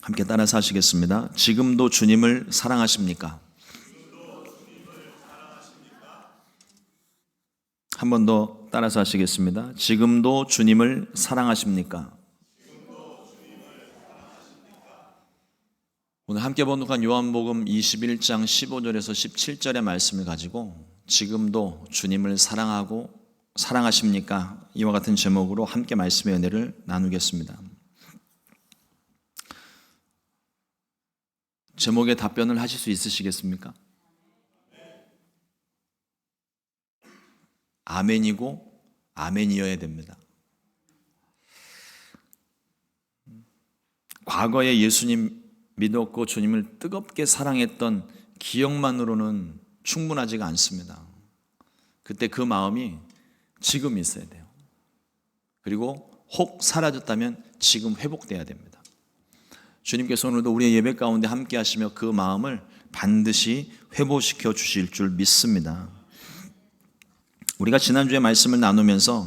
함께 따라서 하시겠습니다. 지금도 주님을 사랑하십니까? 한 번 더 따라서 하시겠습니다. 지금도 주님을 사랑하십니까? 오늘 함께 번독한 요한복음 21장 15절에서 17절의 말씀을 가지고 지금도 주님을 사랑하고 사랑하십니까? 이와 같은 제목으로 함께 말씀의 은혜를 나누겠습니다. 제목에 답변을 하실 수 있으시겠습니까? 아멘이고 아멘이어야 됩니다. 과거에 예수님 믿었고 주님을 뜨겁게 사랑했던 기억만으로는 충분하지가 않습니다. 그때 그 마음이 지금 있어야 돼요. 그리고 혹 사라졌다면 지금 회복돼야 됩니다. 주님께서 오늘도 우리의 예배 가운데 함께 하시며 그 마음을 반드시 회복시켜 주실 줄 믿습니다. 우리가 지난주에 말씀을 나누면서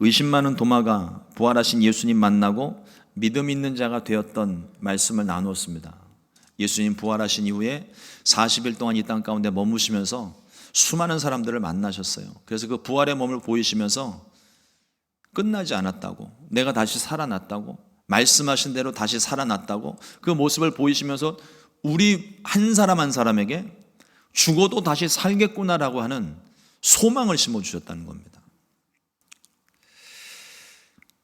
의심 많은 도마가 부활하신 예수님 만나고 믿음 있는 자가 되었던 말씀을 나누었습니다. 예수님 부활하신 이후에 40일 동안 이 땅 가운데 머무시면서 수많은 사람들을 만나셨어요. 그래서 그 부활의 몸을 보이시면서 끝나지 않았다고, 내가 다시 살아났다고, 말씀하신 대로 다시 살아났다고 그 모습을 보이시면서 우리 한 사람 한 사람에게 죽어도 다시 살겠구나라고 하는 소망을 심어주셨다는 겁니다.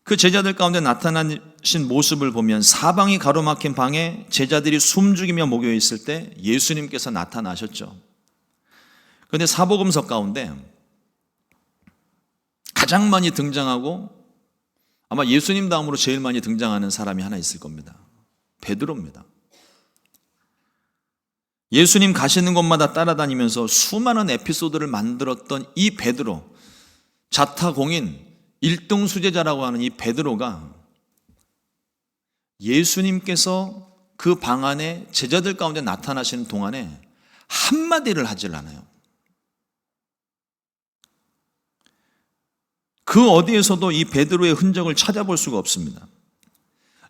그 제자들 가운데 나타나신 모습을 보면 사방이 가로막힌 방에 제자들이 숨죽이며 모여 있을 때 예수님께서 나타나셨죠. 그런데 사복음서 가운데 가장 많이 등장하고 아마 예수님 다음으로 제일 많이 등장하는 사람이 하나 있을 겁니다. 베드로입니다. 예수님 가시는 곳마다 따라다니면서 수많은 에피소드를 만들었던 이 베드로, 자타공인 1등 수제자라고 하는 이 베드로가 예수님께서 그 방 안에 제자들 가운데 나타나시는 동안에 한마디를 하질 않아요. 그 어디에서도 이 베드로의 흔적을 찾아볼 수가 없습니다.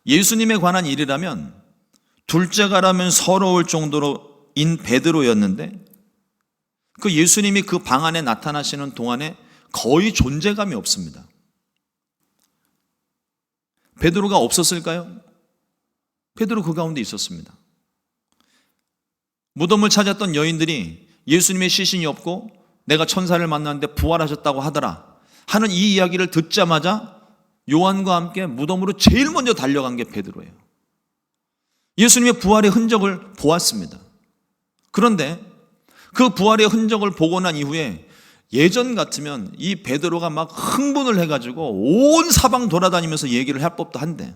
예수님에 관한 일이라면 둘째가라면 서러울 정도로 인 베드로였는데 그 예수님이 그 방 안에 나타나시는 동안에 거의 존재감이 없습니다. 베드로가 없었을까요? 베드로 그 가운데 있었습니다. 무덤을 찾았던 여인들이 예수님의 시신이 없고 내가 천사를 만났는데 부활하셨다고 하더라 하는 이 이야기를 듣자마자 요한과 함께 무덤으로 제일 먼저 달려간 게 베드로예요. 예수님의 부활의 흔적을 보았습니다. 그런데 그 부활의 흔적을 보고 난 이후에 예전 같으면 이 베드로가 막 흥분을 해가지고 온 사방 돌아다니면서 얘기를 할 법도 한데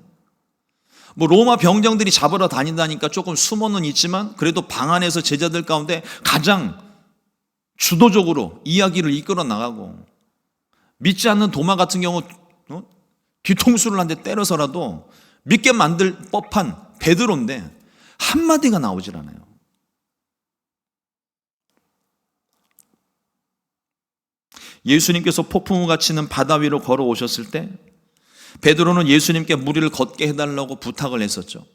뭐 로마 병정들이 잡으러 다닌다니까 조금 숨어는 있지만 그래도 방 안에서 제자들 가운데 가장 주도적으로 이야기를 이끌어 나가고 믿지 않는 도마 같은 경우 어? 뒤통수를 한 대 때려서라도 믿게 만들 법한 베드로인데 한마디가 나오질 않아요. 예수님께서 폭풍우가 치는 바다 위로 걸어오셨을 때 베드로는 예수님께 무리를 걷게 해달라고 부탁을 했었죠.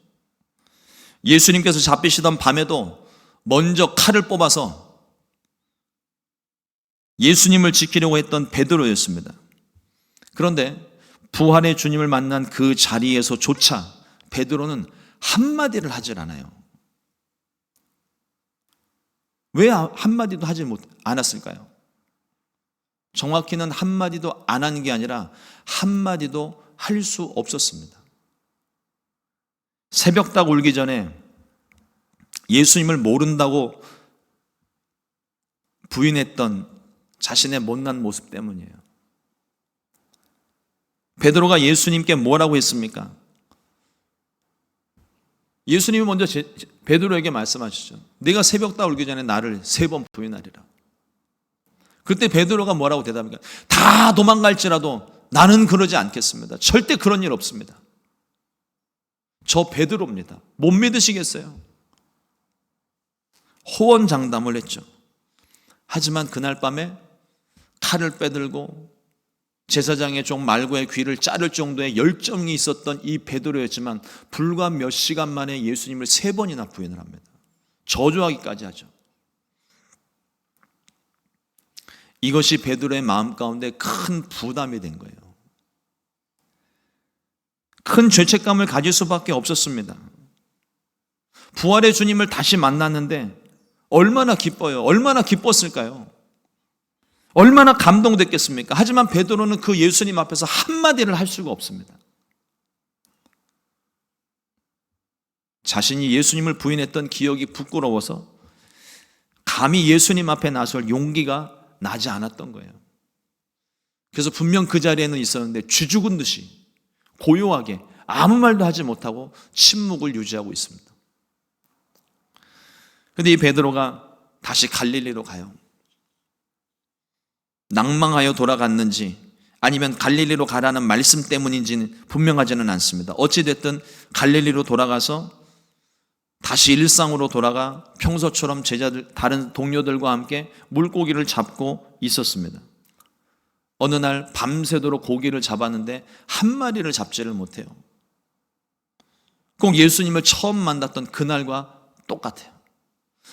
예수님께서 잡히시던 밤에도 먼저 칼을 뽑아서 예수님을 지키려고 했던 베드로였습니다. 그런데 부활의 주님을 만난 그 자리에서조차 베드로는 한마디를 하질 않아요. 왜 한마디도 하지 못, 않았을까요? 정확히는 한마디도 안 한 게 아니라 한마디도 할 수 없었습니다. 새벽 딱 울기 전에 예수님을 모른다고 부인했던 자신의 못난 모습 때문이에요. 베드로가 예수님께 뭐라고 했습니까? 예수님이 먼저 베드로에게 말씀하시죠. 네가 새벽 다 울기 전에 나를 세 번 부인하리라. 그때 베드로가 뭐라고 대답합니까? 다 도망갈지라도 나는 그러지 않겠습니다. 절대 그런 일 없습니다. 저 베드로입니다. 못 믿으시겠어요? 호언장담을 했죠. 하지만 그날 밤에 칼을 빼들고 제사장의 종 말고의 귀를 자를 정도의 열정이 있었던 이 베드로였지만 불과 몇 시간 만에 예수님을 세 번이나 부인을 합니다. 저주하기까지 하죠. 이것이 베드로의 마음 가운데 큰 부담이 된 거예요. 큰 죄책감을 가질 수밖에 없었습니다. 부활의 주님을 다시 만났는데 얼마나 기뻐요. 얼마나 기뻤을까요? 얼마나 감동됐겠습니까? 하지만 베드로는 그 예수님 앞에서 한마디를 할 수가 없습니다. 자신이 예수님을 부인했던 기억이 부끄러워서 감히 예수님 앞에 나설 용기가 나지 않았던 거예요. 그래서 분명 그 자리에는 있었는데 쥐죽은 듯이 고요하게 아무 말도 하지 못하고 침묵을 유지하고 있습니다. 근데 이 베드로가 다시 갈릴리로 가요. 낭망하여 돌아갔는지 아니면 갈릴리로 가라는 말씀 때문인지는 분명하지는 않습니다. 어찌됐든 갈릴리로 돌아가서 다시 일상으로 돌아가 평소처럼 제자들, 다른 동료들과 함께 물고기를 잡고 있었습니다. 어느 날 밤새도록 고기를 잡았는데 한 마리를 잡지를 못해요. 꼭 예수님을 처음 만났던 그날과 똑같아요.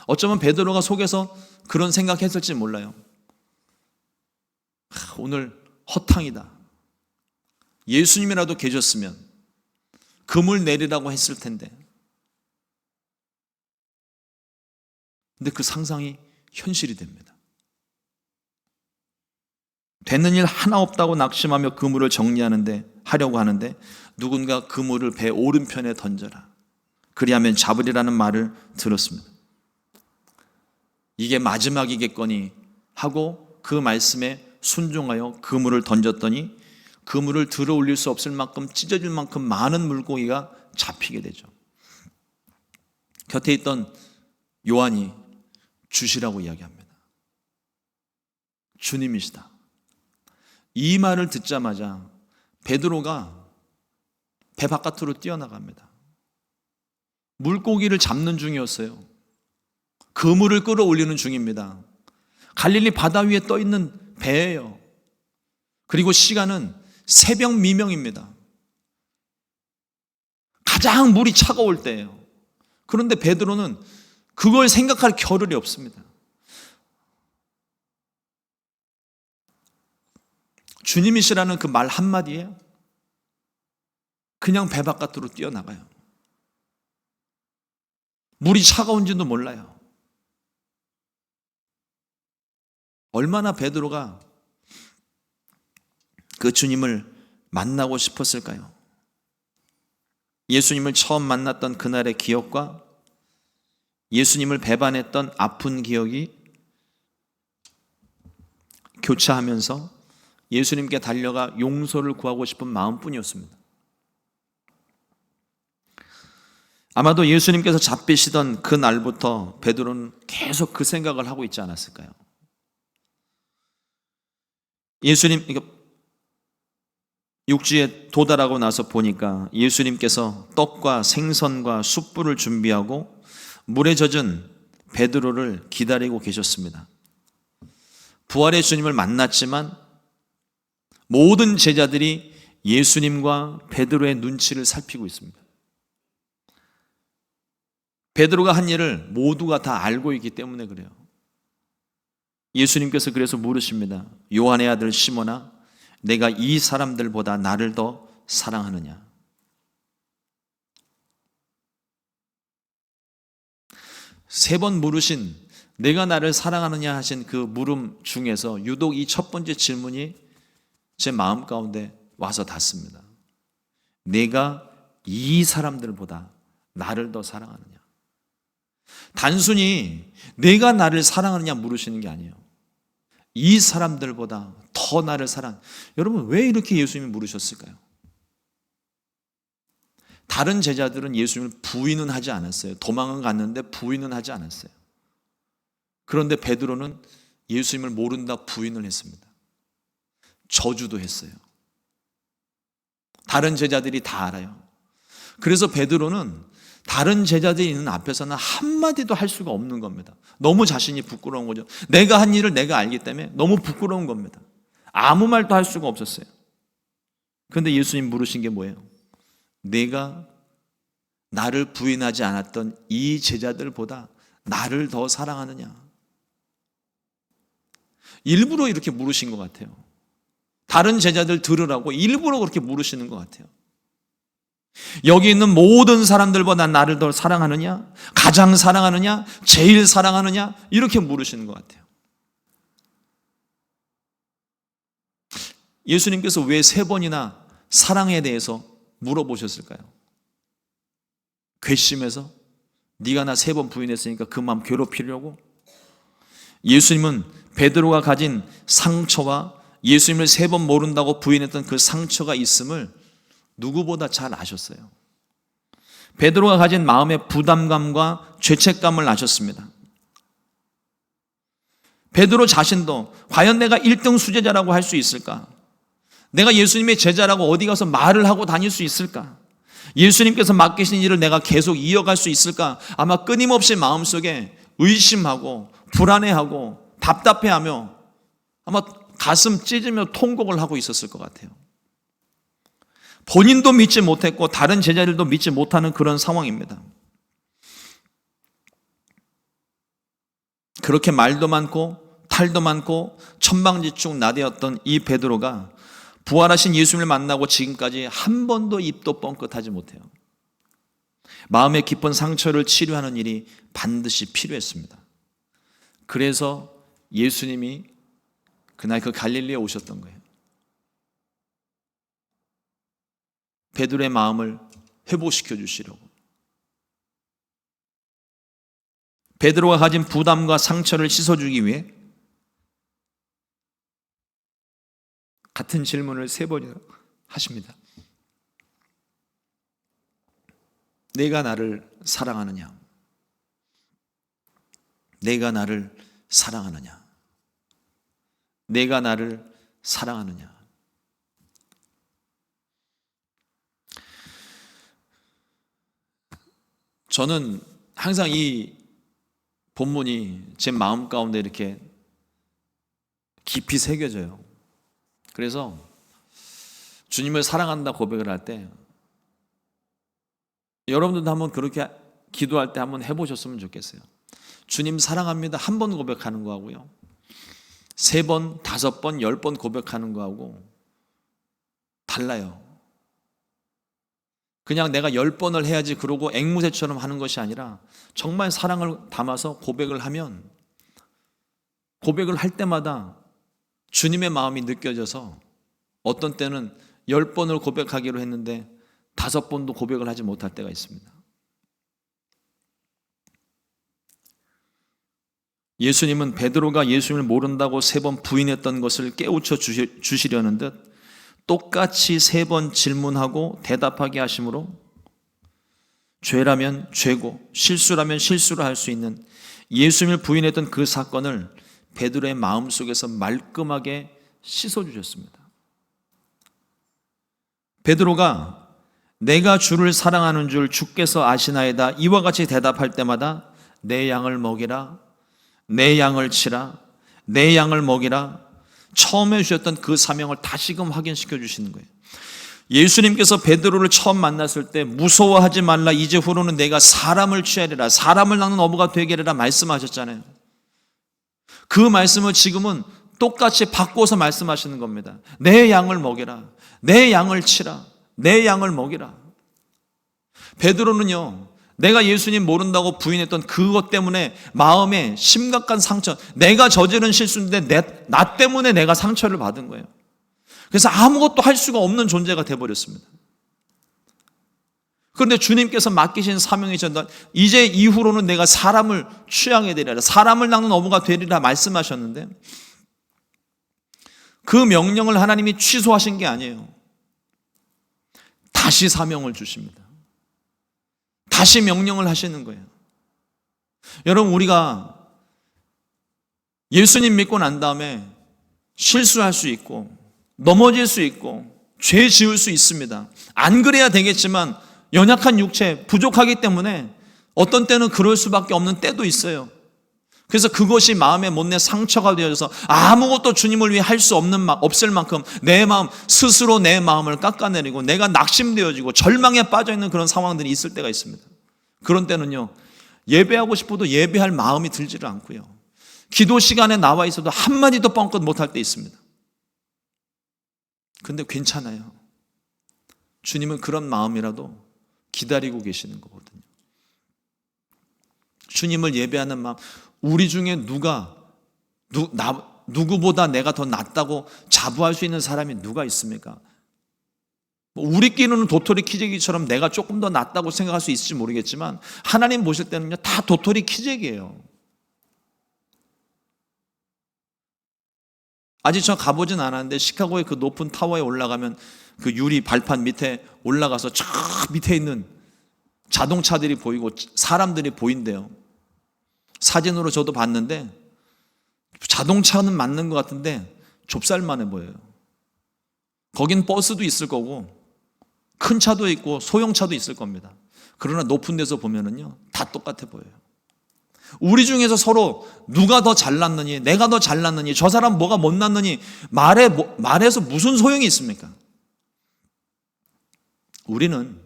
어쩌면 베드로가 속에서 그런 생각했을지 몰라요. 오늘 허탕이다. 예수님이라도 계셨으면 금을 내리라고 했을 텐데. 근데 그 상상이 현실이 됩니다. 되는 일 하나 없다고 낙심하며 그물을 정리하는데 하려고 하는데 누군가 그물을 배 오른편에 던져라. 그리하면 잡으리라는 말을 들었습니다. 이게 마지막이겠거니 하고 그 말씀에 순종하여 그물을 던졌더니 그물을 들어 올릴 수 없을 만큼 찢어질 만큼 많은 물고기가 잡히게 되죠. 곁에 있던 요한이 주시라고 이야기합니다. 주님이시다. 이 말을 듣자마자 베드로가 배 바깥으로 뛰어나갑니다. 물고기를 잡는 중이었어요. 그물을 끌어올리는 중입니다. 갈릴리 바다 위에 떠 있는 배예요. 그리고 시간은 새벽 미명입니다. 가장 물이 차가울 때예요. 그런데 베드로는 그걸 생각할 겨를이 없습니다. 주님이시라는 그 말 한마디에 그냥 배 바깥으로 뛰어나가요. 물이 차가운지도 몰라요. 얼마나 베드로가 그 주님을 만나고 싶었을까요? 예수님을 처음 만났던 그날의 기억과 예수님을 배반했던 아픈 기억이 교차하면서 예수님께 달려가 용서를 구하고 싶은 마음뿐이었습니다. 아마도 예수님께서 잡히시던 그 날부터 베드로는 계속 그 생각을 하고 있지 않았을까요? 예수님 육지에 도달하고 나서 보니까 예수님께서 떡과 생선과 숯불을 준비하고 물에 젖은 베드로를 기다리고 계셨습니다. 부활의 주님을 만났지만 모든 제자들이 예수님과 베드로의 눈치를 살피고 있습니다. 베드로가 한 일을 모두가 다 알고 있기 때문에 그래요. 예수님께서 그래서 물으십니다. 요한의 아들 시몬아, 내가 이 사람들보다 나를 더 사랑하느냐? 세 번 물으신 내가 나를 사랑하느냐 하신 그 물음 중에서 유독 이 첫 번째 질문이 제 마음 가운데 와서 닿습니다. 내가 이 사람들보다 나를 더 사랑하느냐? 단순히 내가 나를 사랑하느냐 물으시는 게 아니에요. 이 사람들보다 더 나를 사랑. 여러분 왜 이렇게 예수님이 물으셨을까요? 다른 제자들은 예수님을 부인은 하지 않았어요. 도망은 갔는데 부인은 하지 않았어요. 그런데 베드로는 예수님을 모른다 부인을 했습니다. 저주도 했어요. 다른 제자들이 다 알아요. 그래서 베드로는 다른 제자들이 있는 앞에서는 한마디도 할 수가 없는 겁니다. 너무 자신이 부끄러운 거죠. 내가 한 일을 내가 알기 때문에 너무 부끄러운 겁니다. 아무 말도 할 수가 없었어요. 그런데 예수님 물으신 게 뭐예요? 내가 나를 부인하지 않았던 이 제자들보다 나를 더 사랑하느냐? 일부러 이렇게 물으신 것 같아요. 다른 제자들 들으라고 일부러 그렇게 물으시는 것 같아요. 여기 있는 모든 사람들보다 나를 더 사랑하느냐? 가장 사랑하느냐? 제일 사랑하느냐? 이렇게 물으시는 것 같아요. 예수님께서 왜 세 번이나 사랑에 대해서 물어보셨을까요? 괘씸해서 네가 나 세 번 부인했으니까 그 마음 괴롭히려고 예수님은 베드로가 가진 상처와 예수님을 세 번 모른다고 부인했던 그 상처가 있음을 누구보다 잘 아셨어요. 베드로가 가진 마음의 부담감과 죄책감을 아셨습니다. 베드로 자신도 과연 내가 1등 수제자라고 할 수 있을까? 내가 예수님의 제자라고 어디 가서 말을 하고 다닐 수 있을까? 예수님께서 맡기신 일을 내가 계속 이어갈 수 있을까? 아마 끊임없이 마음속에 의심하고 불안해하고 답답해하며 아마 가슴 찢으며 통곡을 하고 있었을 것 같아요. 본인도 믿지 못했고 다른 제자들도 믿지 못하는 그런 상황입니다. 그렇게 말도 많고 탈도 많고 천방지축 나대었던 이 베드로가 부활하신 예수님을 만나고 지금까지 한 번도 입도 뻥끗하지 못해요. 마음의 깊은 상처를 치료하는 일이 반드시 필요했습니다. 그래서 예수님이 그날 그 갈릴리에 오셨던 거예요. 베드로의 마음을 회복시켜 주시려고. 베드로가 가진 부담과 상처를 씻어주기 위해 같은 질문을 세 번이나 하십니다. 내가 나를 사랑하느냐? 내가 나를 사랑하느냐? 내가 나를 사랑하느냐? 저는 항상 이 본문이 제 마음 가운데 이렇게 깊이 새겨져요. 그래서 주님을 사랑한다 고백을 할 때 여러분들도 한번 그렇게 기도할 때 한번 해보셨으면 좋겠어요. 주님 사랑합니다. 한 번 고백하는 거하고요. 세 번, 다섯 번, 열 번 고백하는 거하고 달라요. 그냥 내가 열 번을 해야지 그러고 앵무새처럼 하는 것이 아니라 정말 사랑을 담아서 고백을 하면 고백을 할 때마다 주님의 마음이 느껴져서 어떤 때는 열 번을 고백하기로 했는데 다섯 번도 고백을 하지 못할 때가 있습니다. 예수님은 베드로가 예수님을 모른다고 세 번 부인했던 것을 깨우쳐 주시려는 듯 똑같이 세 번 질문하고 대답하게 하심으로 죄라면 죄고 실수라면 실수를 할 수 있는 예수님을 부인했던 그 사건을 베드로의 마음속에서 말끔하게 씻어 주셨습니다. 베드로가 내가 주를 사랑하는 줄 주께서 아시나이다 이와 같이 대답할 때마다 내 양을 먹이라 내 양을 치라 내 양을 먹이라 처음에 주셨던 그 사명을 다시금 확인시켜 주시는 거예요. 예수님께서 베드로를 처음 만났을 때 무서워하지 말라 이제 후로는 내가 사람을 취하리라 사람을 낳는 어부가 되게리라 말씀하셨잖아요. 그 말씀을 지금은 똑같이 바꿔서 말씀하시는 겁니다. 내 양을 먹이라. 내 양을 치라. 내 양을 먹이라. 베드로는요. 내가 예수님 모른다고 부인했던 그것 때문에 마음에 심각한 상처, 내가 저지른 실수인데 내, 나 때문에 내가 상처를 받은 거예요. 그래서 아무것도 할 수가 없는 존재가 되어버렸습니다. 그런데 주님께서 맡기신 사명이 전달, 이제 이후로는 내가 사람을 취하게 되리라, 사람을 낚는 어부가 되리라 말씀하셨는데, 그 명령을 하나님이 취소하신 게 아니에요. 다시 사명을 주십니다. 다시 명령을 하시는 거예요. 여러분, 우리가 예수님 믿고 난 다음에 실수할 수 있고, 넘어질 수 있고, 죄 지을 수 있습니다. 안 그래야 되겠지만, 연약한 육체, 부족하기 때문에 어떤 때는 그럴 수밖에 없는 때도 있어요. 그래서 그것이 마음에 못내 상처가 되어져서 아무것도 주님을 위해 할 수 없는 마- 없을 만큼 내 마음 스스로 내 마음을 깎아내리고 내가 낙심되어지고 절망에 빠져 있는 그런 상황들이 있을 때가 있습니다. 그런 때는요 예배하고 싶어도 예배할 마음이 들지를 않고요 기도 시간에 나와 있어도 한 마디도 뻥끗 못할 때 있습니다. 근데 괜찮아요. 주님은 그런 마음이라도 기다리고 계시는 거거든요. 주님을 예배하는 마음, 우리 중에 누가 누, 나, 누구보다 내가 더 낫다고 자부할 수 있는 사람이 누가 있습니까? 뭐 우리끼리는 도토리 키재기처럼 내가 조금 더 낫다고 생각할 수 있을지 모르겠지만 하나님 보실 때는요 다 도토리 키재기예요. 아직 저 가보진 않았는데 시카고의 그 높은 타워에 올라가면 그 유리 발판 밑에 올라가서 저 밑에 있는 자동차들이 보이고 사람들이 보인대요. 사진으로 저도 봤는데 자동차는 맞는 것 같은데 좁쌀만해 보여요. 거긴 버스도 있을 거고 큰 차도 있고 소형차도 있을 겁니다. 그러나 높은 데서 보면은요 다 똑같아 보여요. 우리 중에서 서로 누가 더 잘났느니 내가 더 잘났느니 저 사람 뭐가 못났느니 말해 뭐- 말해서 무슨 소용이 있습니까? 우리는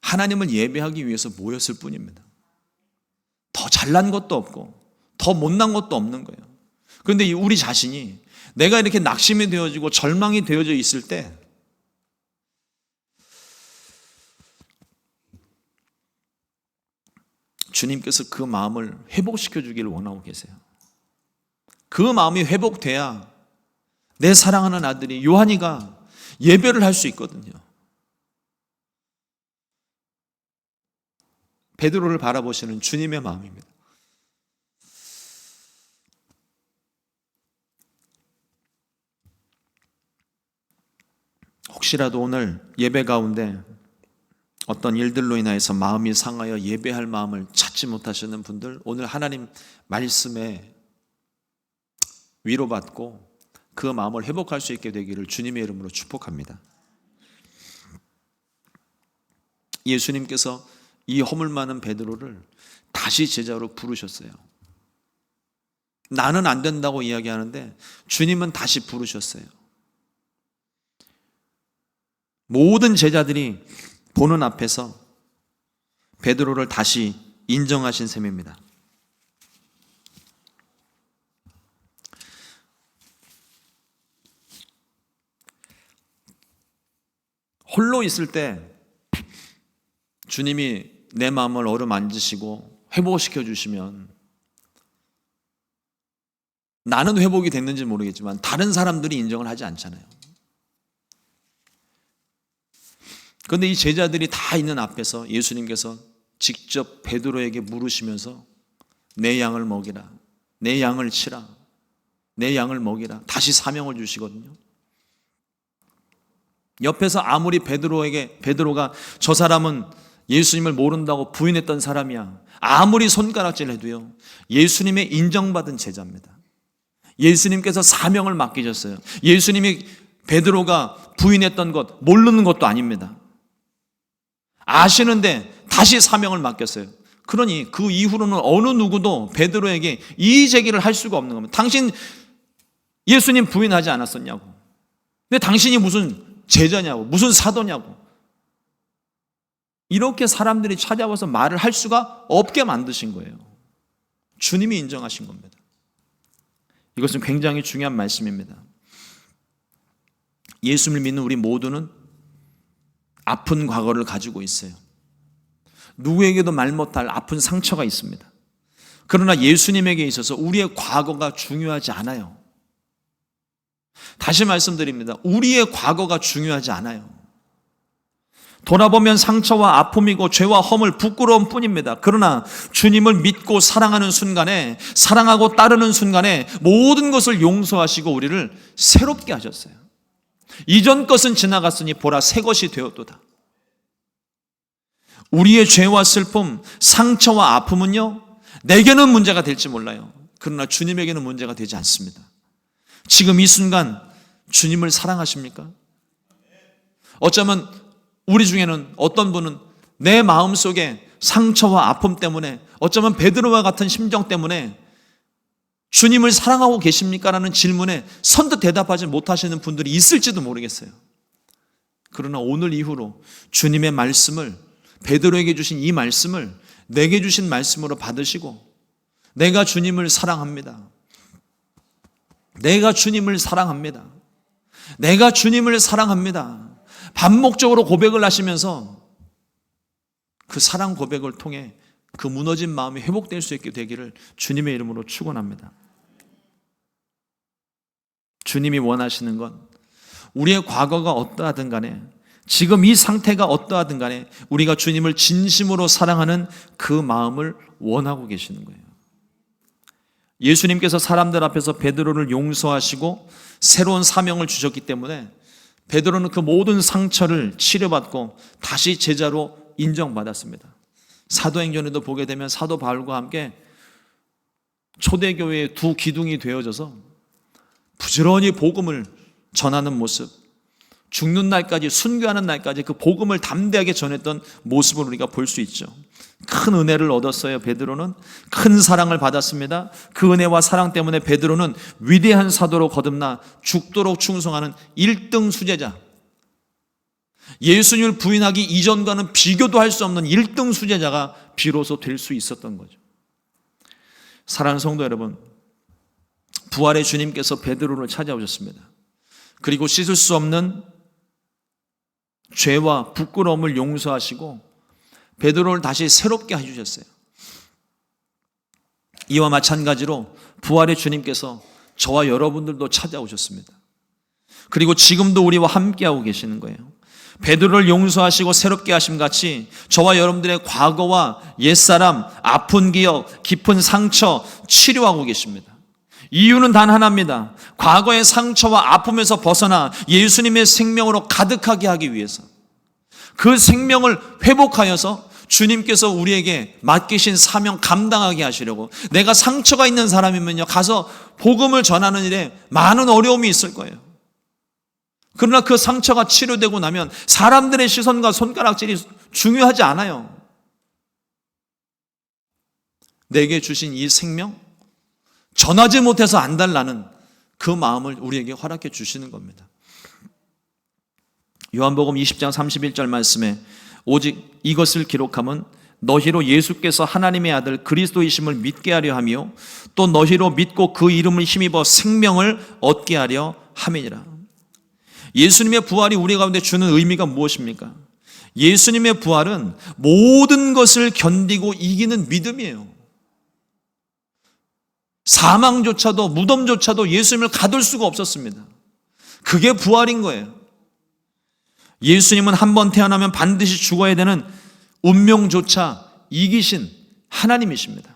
하나님을 예배하기 위해서 모였을 뿐입니다. 더 잘난 것도 없고 더 못난 것도 없는 거예요. 그런데 이 우리 자신이 내가 이렇게 낙심이 되어지고 절망이 되어져 있을 때 주님께서 그 마음을 회복시켜 주기를 원하고 계세요. 그 마음이 회복돼야 내 사랑하는 아들이 요한이가 예배를 할 수 있거든요. 베드로를 바라보시는 주님의 마음입니다. 혹시라도 오늘 예배 가운데 어떤 일들로 인하여서 마음이 상하여 예배할 마음을 찾지 못하시는 분들 오늘 하나님 말씀에 위로받고 그 마음을 회복할 수 있게 되기를 주님의 이름으로 축복합니다. 예수님께서 이 허물 많은 베드로를 다시 제자로 부르셨어요. 나는 안 된다고 이야기하는데 주님은 다시 부르셨어요. 모든 제자들이 보는 앞에서 베드로를 다시 인정하신 셈입니다. 홀로 있을 때 주님이 내 마음을 어루만지시고 회복시켜 주시면 나는 회복이 됐는지 모르겠지만 다른 사람들이 인정을 하지 않잖아요. 그런데 이 제자들이 다 있는 앞에서 예수님께서 직접 베드로에게 물으시면서 내 양을 먹이라. 내 양을 치라. 내 양을 먹이라. 다시 사명을 주시거든요. 옆에서 아무리 베드로에게 베드로가 저 사람은 예수님을 모른다고 부인했던 사람이야. 아무리 손가락질 해도요. 예수님의 인정받은 제자입니다. 예수님께서 사명을 맡기셨어요. 예수님이 베드로가 부인했던 것 모르는 것도 아닙니다. 아시는데 다시 사명을 맡겼어요. 그러니 그 이후로는 어느 누구도 베드로에게 이의 제기를 할 수가 없는 겁니다. 당신 예수님 부인하지 않았었냐고. 근데 당신이 무슨 제자냐고, 무슨 사도냐고. 이렇게 사람들이 찾아와서 말을 할 수가 없게 만드신 거예요. 주님이 인정하신 겁니다. 이것은 굉장히 중요한 말씀입니다. 예수를 믿는 우리 모두는 아픈 과거를 가지고 있어요. 누구에게도 말 못할 아픈 상처가 있습니다. 그러나 예수님에게 있어서 우리의 과거가 중요하지 않아요. 다시 말씀드립니다. 우리의 과거가 중요하지 않아요. 돌아보면 상처와 아픔이고 죄와 허물, 부끄러움 뿐입니다. 그러나 주님을 믿고 사랑하는 순간에, 사랑하고 따르는 순간에 모든 것을 용서하시고 우리를 새롭게 하셨어요. 이전 것은 지나갔으니 보라 새 것이 되었도다. 우리의 죄와 슬픔, 상처와 아픔은요, 내게는 문제가 될지 몰라요. 그러나 주님에게는 문제가 되지 않습니다. 지금 이 순간 주님을 사랑하십니까? 어쩌면 우리 중에는 어떤 분은 내 마음 속에 상처와 아픔 때문에 어쩌면 베드로와 같은 심정 때문에 주님을 사랑하고 계십니까? 라는 질문에 선뜻 대답하지 못하시는 분들이 있을지도 모르겠어요. 그러나 오늘 이후로 주님의 말씀을 베드로에게 주신 이 말씀을 내게 주신 말씀으로 받으시고 내가 주님을 사랑합니다. 내가 주님을 사랑합니다. 내가 주님을 사랑합니다. 반복적으로 고백을 하시면서 그 사랑 고백을 통해 그 무너진 마음이 회복될 수 있게 되기를 주님의 이름으로 축원합니다. 주님이 원하시는 건 우리의 과거가 어떠하든 간에 지금 이 상태가 어떠하든 간에 우리가 주님을 진심으로 사랑하는 그 마음을 원하고 계시는 거예요. 예수님께서 사람들 앞에서 베드로를 용서하시고 새로운 사명을 주셨기 때문에 베드로는 그 모든 상처를 치료받고 다시 제자로 인정받았습니다. 사도행전에도 보게 되면 사도 바울과 함께 초대교회의 두 기둥이 되어져서 부지런히 복음을 전하는 모습, 죽는 날까지 순교하는 날까지 그 복음을 담대하게 전했던 모습을 우리가 볼 수 있죠. 큰 은혜를 얻었어요. 베드로는 큰 사랑을 받았습니다. 그 은혜와 사랑 때문에 베드로는 위대한 사도로 거듭나 죽도록 충성하는 1등 수제자. 예수님을 부인하기 이전과는 비교도 할 수 없는 1등 수제자가 비로소 될 수 있었던 거죠. 사랑하는 성도 여러분, 부활의 주님께서 베드로를 찾아오셨습니다. 그리고 씻을 수 없는 죄와 부끄러움을 용서하시고 베드로를 다시 새롭게 해주셨어요. 이와 마찬가지로 부활의 주님께서 저와 여러분들도 찾아오셨습니다. 그리고 지금도 우리와 함께하고 계시는 거예요. 베드로를 용서하시고 새롭게 하심 같이 저와 여러분들의 과거와 옛사람, 아픈 기억, 깊은 상처 치료하고 계십니다. 이유는 단 하나입니다. 과거의 상처와 아픔에서 벗어나 예수님의 생명으로 가득하게 하기 위해서 그 생명을 회복하여서 주님께서 우리에게 맡기신 사명 감당하게 하시려고 내가 상처가 있는 사람이면요 가서 복음을 전하는 일에 많은 어려움이 있을 거예요. 그러나 그 상처가 치료되고 나면 사람들의 시선과 손가락질이 중요하지 않아요. 내게 주신 이 생명 전하지 못해서 안 달라는 그 마음을 우리에게 허락해 주시는 겁니다. 요한복음 20장 31절 말씀에 오직 이것을 기록함은 너희로 예수께서 하나님의 아들 그리스도이심을 믿게 하려 하며 또 너희로 믿고 그 이름을 힘입어 생명을 얻게 하려 함이니라. 예수님의 부활이 우리 가운데 주는 의미가 무엇입니까? 예수님의 부활은 모든 것을 견디고 이기는 믿음이에요. 사망조차도 무덤조차도 예수님을 가둘 수가 없었습니다. 그게 부활인 거예요. 예수님은 한 번 태어나면 반드시 죽어야 되는 운명조차 이기신 하나님이십니다.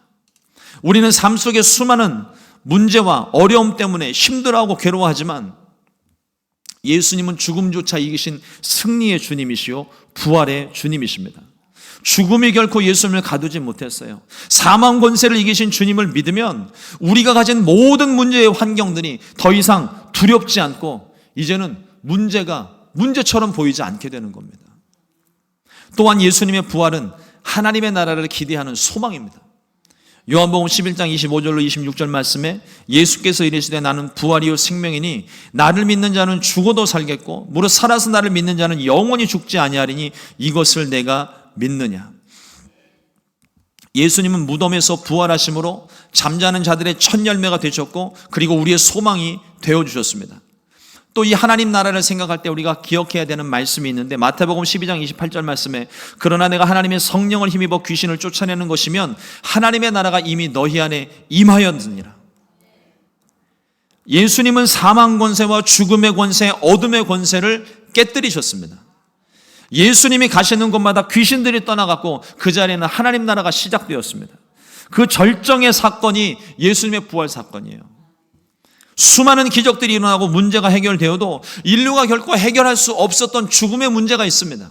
우리는 삶 속에 수많은 문제와 어려움 때문에 힘들어하고 괴로워하지만 예수님은 죽음조차 이기신 승리의 주님이시요 부활의 주님이십니다. 죽음이 결코 예수님을 가두지 못했어요. 사망 권세를 이기신 주님을 믿으면 우리가 가진 모든 문제의 환경들이 더 이상 두렵지 않고 이제는 문제가 문제처럼 보이지 않게 되는 겁니다. 또한 예수님의 부활은 하나님의 나라를 기대하는 소망입니다. 요한복음 11장 25절로 26절 말씀에 예수께서 이르시되 나는 부활이요 생명이니 나를 믿는 자는 죽어도 살겠고 무릇 살아서 나를 믿는 자는 영원히 죽지 아니하리니 이것을 내가 믿느냐. 예수님은 무덤에서 부활하심으로 잠자는 자들의 첫 열매가 되셨고 그리고 우리의 소망이 되어 주셨습니다. 또 이 하나님 나라를 생각할 때 우리가 기억해야 되는 말씀이 있는데 마태복음 12장 28절 말씀에 그러나 내가 하나님의 성령을 힘입어 귀신을 쫓아내는 것이면 하나님의 나라가 이미 너희 안에 임하였느니라. 예수님은 사망 권세와 죽음의 권세, 어둠의 권세를 깨뜨리셨습니다. 예수님이 가시는 곳마다 귀신들이 떠나갔고 그 자리에는 하나님 나라가 시작되었습니다. 그 절정의 사건이 예수님의 부활 사건이에요. 수많은 기적들이 일어나고 문제가 해결되어도 인류가 결코 해결할 수 없었던 죽음의 문제가 있습니다.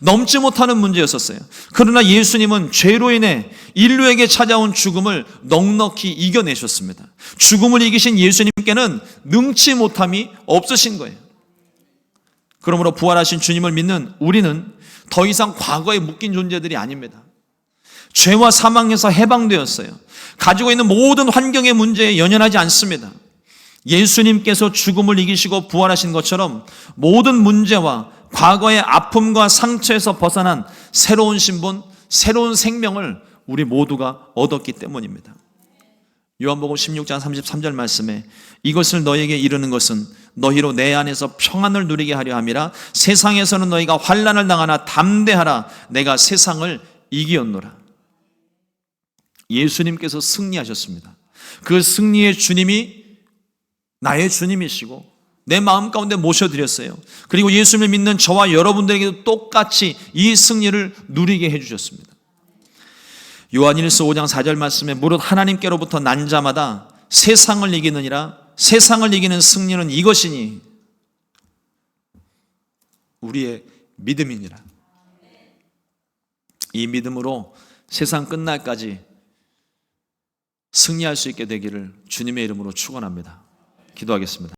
넘지 못하는 문제였었어요. 그러나 예수님은 죄로 인해 인류에게 찾아온 죽음을 넉넉히 이겨내셨습니다. 죽음을 이기신 예수님께는 능치 못함이 없으신 거예요. 그러므로 부활하신 주님을 믿는 우리는 더 이상 과거에 묶인 존재들이 아닙니다. 죄와 사망에서 해방되었어요. 가지고 있는 모든 환경의 문제에 연연하지 않습니다. 예수님께서 죽음을 이기시고 부활하신 것처럼 모든 문제와 과거의 아픔과 상처에서 벗어난 새로운 신분, 새로운 생명을 우리 모두가 얻었기 때문입니다. 요한복음 16장 33절 말씀에 이것을 너에게 이르는 것은 너희로 내 안에서 평안을 누리게 하려 함이라 세상에서는 너희가 환난을 당하나 담대하라 내가 세상을 이기었노라. 예수님께서 승리하셨습니다. 그 승리의 주님이 나의 주님이시고 내 마음 가운데 모셔드렸어요. 그리고 예수님을 믿는 저와 여러분들에게도 똑같이 이 승리를 누리게 해주셨습니다. 요한일서 5장 4절 말씀에 무릇 하나님께로부터 난 자마다 세상을 이기느니라 세상을 이기는 승리는 이것이니 우리의 믿음이니라. 이 믿음으로 세상 끝날까지 승리할 수 있게 되기를 주님의 이름으로 축원합니다. 기도하겠습니다.